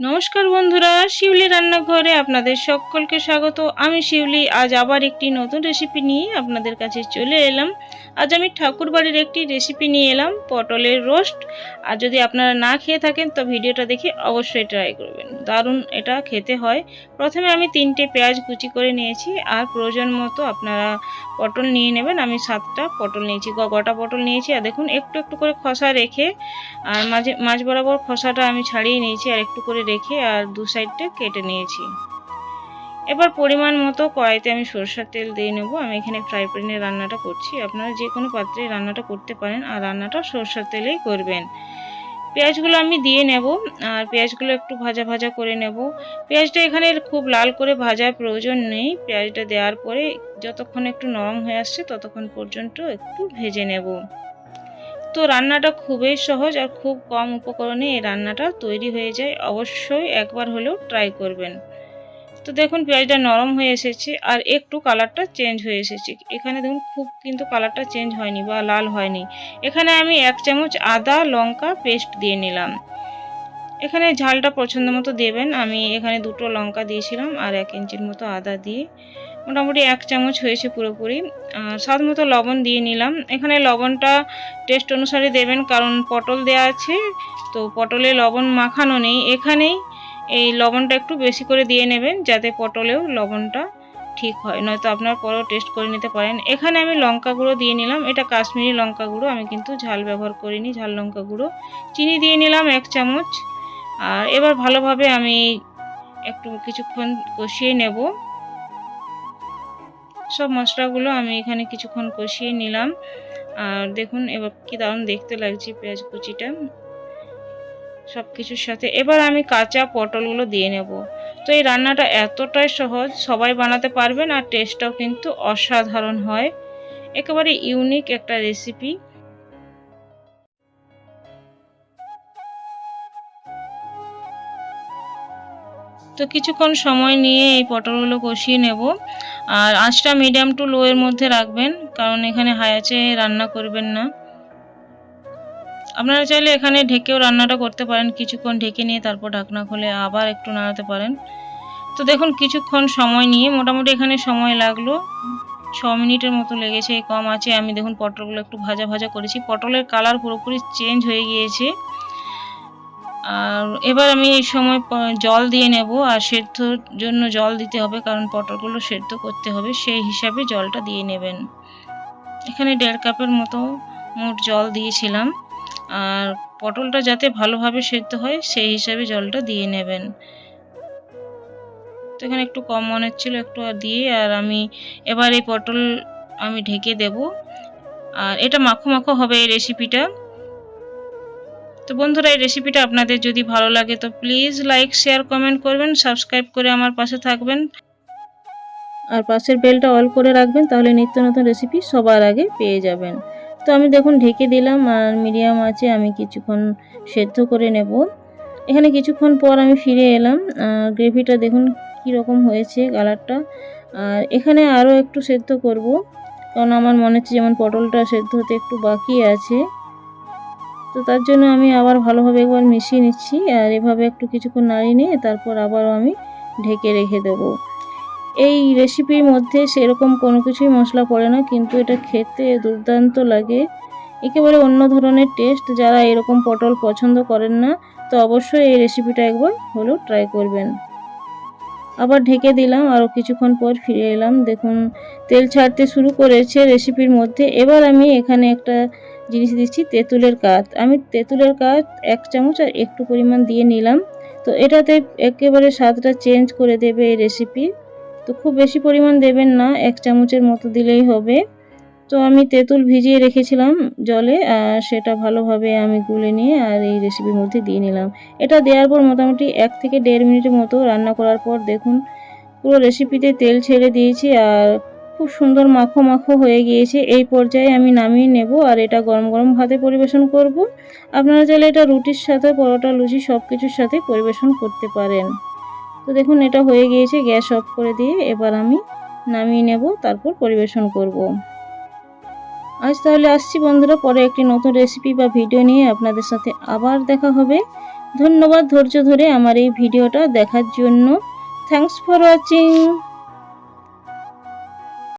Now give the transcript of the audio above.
নমস্কার বন্ধুরা, শিউলি রান্নাঘরে আপনাদের সকলকে স্বাগত। আমি শিউলি, আজ আবার একটি নতুন রেসিপি নিয়ে আপনাদের কাছে চলে এলাম। আজ আমি ঠাকুর বাড়ির একটি রেসিপি নিয়ে এলাম, পটলের রোস্ট আর যদি আপনারা না খেয়ে থাকেন, তো ভিডিওটা দেখে অবশ্যই ট্রাই করবেন। দারুণ এটা খেতে হয়। প্রথমে আমি তিনটে পেঁয়াজ কুচি করে নিয়েছি, আর প্রয়োজন মতো আপনারা পটল নিয়ে নেবেন। আমি সাতটা পটল নিয়েছি গোটা পটল নিয়েছি। আর দেখুন, একটু একটু করে খসা রেখে, আর মাঝে, মাঝ বরাবর খসাটা আমি ছাড়িয়ে নিয়েছি, আর একটু করে রেখে, আর দু সাইডটা কেটে নিয়েছি। এবার পরিমাণ মতো কড়াইতে আমি সরষের তেল দিয়ে নেব। আমি এখানে ফ্রাই প্যানে রান্নাটা করছি। আপনারা যে কোনো পাত্রে রান্নাটা করতে পারেন আর রান্নাটা সরষের তেলেই করবেন। পেঁয়াজগুলো আমি দিয়ে নেব আর পেঁয়াজগুলো একটু ভাজা ভাজা করে নেব। পেঁয়াজটা এখানে খুব লাল করে ভাজার প্রয়োজন নেই। পেঁয়াজটা দেওয়ার পরে যতক্ষণ একটু নরম হয়ে আসছে ততক্ষণ পর্যন্ত একটু ভেজে নেব। তো রান্নাটা খুবই সহজ আর খুব কম উপকরণে এই রান্নাটা তৈরি হয়ে যায়। অবশ্যই একবার হলেও ট্রাই করবেন। তো দেখুন, পেঁয়াজটা নরম হয়ে এসেছে আর একটু কালারটা চেঞ্জ হয়ে এসেছে। এখানে দেখুন, খুব কিন্তু কালারটা চেঞ্জ হয়নি বা লাল হয়নি। এখানে আমি এক চামচ আদা লঙ্কা পেস্ট দিয়ে নিলাম। এখানে ঝালটা পছন্দ মতো দেবেন। আমি এখানে দুটো লঙ্কা দিয়েছিলাম আর এক ইঞ্চির মতো আদা দিয়ে। মোটামুটি এক চামচ হয়েছে পুরোপুরি। আর স্বাদ মতো লবণ দিয়ে নিলাম। এখানে লবণটা টেস্ট অনুসারে দেবেন, কারণ পটল দেওয়া আছে, তো পটলে লবণ মাখানো নেই। এখানেই এই লবণটা একটু বেশি করে দিয়ে নেবেন যাতে পটলেও লবণটা ঠিক হয়। নয়তো আপনার পরেও টেস্ট করে নিতে পারেন। এখানে আমি লঙ্কা গুঁড়ো দিয়ে নিলাম। এটা কাশ্মীরি লঙ্কা গুঁড়ো। আমি কিন্তু ঝাল ব্যবহার করিনি, ঝাল লঙ্কা গুঁড়ো। চিনি দিয়ে নিলাম এক চামচ। আর এবার ভালোভাবে আমি একটু কিছুক্ষণ কষিয়ে নেব। সব মশলাগুলো আমি এখানে কিছুক্ষণ কষিয়ে নিলাম। আর দেখুন, এবার কি দারুণ দেখতে লাগছে পেঁয়াজ কুচিটা। সব কিছুর সাথে। এবার আমি কাঁচা পটলগুলো দিয়ে নেব। তো এই রান্নাটা এতটাই সহজ, সবাই বানাতে পারবেন আর টেস্টটাও কিন্তু অসাধারণ হয়। একেবারে ইউনিক একটা রেসিপি তো কিছুক্ষণ সময় নিয়ে এই পটলগুলো কষিয়ে নেব। আর আঁচটা মিডিয়াম টু লো এর মধ্যে রাখবেন, কারণ এখানে হাই আছে রান্না করবেন না। আপনারা চাইলে এখানে ঢেকেও রান্নাটা করতে পারেন। কিছুক্ষণ ঢেকে নিয়ে তারপর ঢাকনা খুলে আবার একটু নাড়াতে পারেন। তো দেখুন, কিছুক্ষণ সময় নিয়ে মোটামুটি এখানে সময় লাগল। ছ মিনিটের মতো লেগেছে, কম আছে। আমি দেখুন পটলগুলো একটু ভাজা ভাজা করেছি। পটলের কালার পুরোপুরি চেঞ্জ হয়ে গিয়েছে। আর এবার আমি এই সময় জল দিয়ে নেব। আর সেদ্ধর জন্য জল দিতে হবে, কারণ পটলগুলো সেদ্ধ করতে হবে। সেই হিসাবে জলটা দিয়ে নেবেন। এখানে দেড় কাপের মতো মোট জল দিয়েছিলাম। আর পটলটা যাতে ভালোভাবে সেদ্ধ হয়, সেই হিসাবে জলটা দিয়ে নেবেন। তো এখানে একটু কম মনে হচ্ছিল একটু দিয়ে, আর আমি এবার এই পটল আমি ঢেকে দেব। আর এটা মাখো মাখো হবে এই রেসিপিটা তো বন্ধুরা, এই রেসিপিটা আপনাদের যদি ভালো লাগে, তো প্লিজ লাইক শেয়ার কমেন্ট করবেন সাবস্ক্রাইব করে আমার পাশে থাকবেন। আর পাশের বেলটা অল করে রাখবেন, তাহলে নিত্য নতুন রেসিপি সবার আগে পেয়ে যাবেন। তো আমি দেখুন ঢেকে দিলাম আর মিডিয়াম আছে, আমি কিছুক্ষণ সেদ্ধ করে নেব। এখানে কিছুক্ষণ পর আমি ফিরে এলাম। গ্রেভিটা দেখুন কী রকম হয়েছে কালারটা। আর এখানে আরও একটু সেদ্ধ করব, কারণ আমার মনে হচ্ছে যেমন পটলটা সেদ্ধ হতে একটু বাকি আছে। তো তার জন্য আমি আবার ভালোভাবে একবার মিশিয়ে নিচ্ছি, আর এভাবে একটু কিছুক্ষণ নাড়িয়ে নিয়ে তারপর আবারও আমি ঢেকে রেখে দেবো। এই রেসিপির মধ্যে সেরকম কোনো কিছুই মশলা পড়ে না, কিন্তু এটা খেতে দুর্দান্ত লাগে। একেবারে অন্য ধরনের টেস্ট যারা এরকম পটল পছন্দ করেন না, তো অবশ্যই এই রেসিপিটা একবার হলেও ট্রাই করবেন। আবার ঢেকে দিলাম আরও কিছুক্ষণ পর ফিরে এলাম। দেখুন, তেল ছাড়তে শুরু করেছে রেসিপির মধ্যে। এবার আমি এখানে একটা জিনিস দিচ্ছি, তেঁতুলের কাঠ। আমি তেঁতুলের কাঠ এক চামচ আর একটু পরিমাণ দিয়ে নিলাম। তো এটাতে একেবারে স্বাদটা চেঞ্জ করে দেবে এই রেসিপি তো খুব বেশি পরিমাণ দেবেন না, এক চামচের মতো দিলেই হবে। তো আমি তেঁতুল ভিজিয়ে রেখেছিলাম জলে, আর সেটা ভালোভাবে আমি গুলে নিয়ে আর এই রেসিপির মধ্যে দিয়ে নিলাম। এটা দেওয়ার পর মোটামুটি এক থেকে দেড় মিনিটের মতো রান্না করার পর দেখুন, পুরো রেসিপিতে তেল ছেড়ে দিয়েছি আর খুব সুন্দর মাখো মাখো হয়ে গিয়েছে। এই পর্যায়ে আমি নামিয়ে নেব আর এটা গরম গরম ভাতে পরিবেশন করব। আপনারা চাইলে এটা রুটির সাথে, পরোটা, লুচি সব কিছুর সাথে পরিবেশন করতে পারেন। তো দেখুন, এটা হয়ে গিয়েছে, গ্যাস অফ করে দিয়ে এবার আমি নামিয়ে নেব, তারপর পরিবেশন করব। আজ তাহলে আসছি বন্ধুরা, পরে একটি নতুন রেসিপি বা ভিডিও নিয়ে আপনাদের সাথে আবার দেখা হবে। ধন্যবাদ ধৈর্য ধরে আমার এই ভিডিওটা দেখার জন্য। Thanks for watching